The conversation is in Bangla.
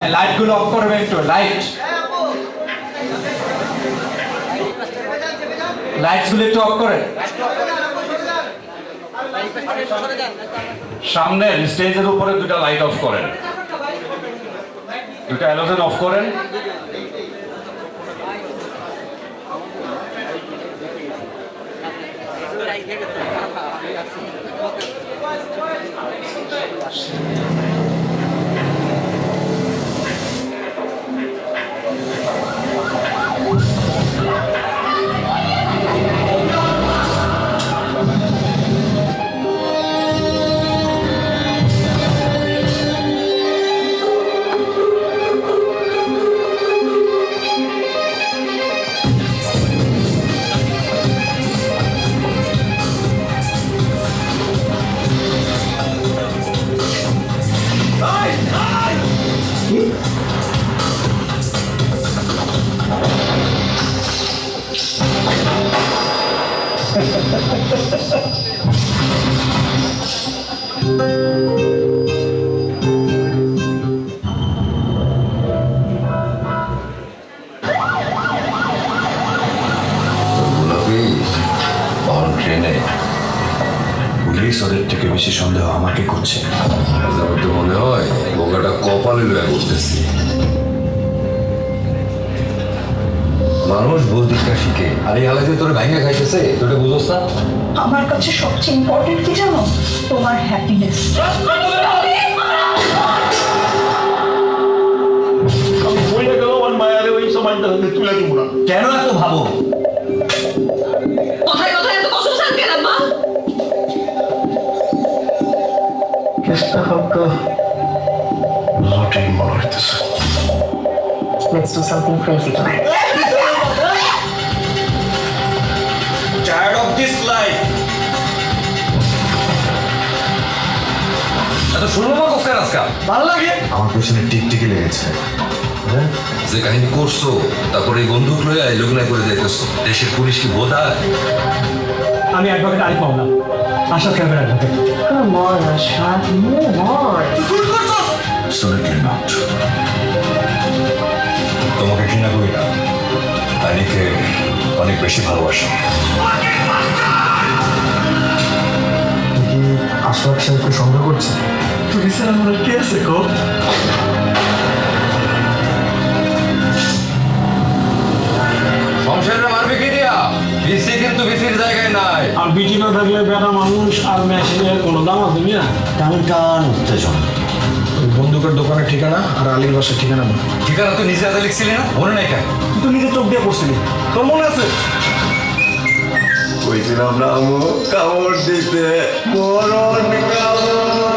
লাইটগুলো অফ করবে একটু লাইট লাইটসগুলো একটু অফ করেন সামনের স্টেজের উপরে দুটা লাইট অফ করেন। দুটা অ্যালোজেন অফ করেন। গোলাপি অন পুলিশ ওদের থেকে বেশি সন্দেহ আমাকে করছে। মনে হয় বোকাটা কপালে লয়া করতেছি মানুষ বুদ্ধিটা শিখে। আর এই আলাদা তোর ভাইঙ্গা খাইতেছে? তোটা বুঝোস না? আমার কাছে সবচেয়ে ইম্পর্টেন্ট কি জানো? তোমার হ্যাপিনেস কেন এত ভাবো? কোথায় কোথায় এত কসম স্যার কেন মা? কেসটা হালকা জটিল মনে হইতেছে Let's do something crazy tonight. Of this life এত না কোসকার আজকাল। ভালো লাগে? আমার পেছনে টিকটিকি লেগেছে। যে কাহিনী করছ তারপরে এই বন্দুক লোক নাই করে যাইতেছো। দেশের পুলিশ কি বোধা আমি অ্যাডভোকেট আই পাবনা আশা খেলবে advocate Come on, Ashraf, move on. Absolutely not. অনেক বেশি ভালোবাসি। আশরাফ সাহেবকে সন্দেহ করছে? পুলিশের আমার কে আছে সংসারে মারবে কি দিয়া। বিসি কিন্তু বিসির জায়গায় নাই। আর বিটি না থাকলে বেটা মানুষ আর মেশিনের কোনো দাম আছে না টান টান উত্তেজন। বন্দুকের দোকানের ঠিকানা আর আলীর বাসার ঠিকানা না ঠিকানা তো নিজে হাতে লিখছিলি না? মনে নাই কেন? তুই তো নিজে চোখ দিয়ে পড়ছিলি। তোর মনে আছে? কইছিলাম না আমু কামড় দিতে মরণ কামড়।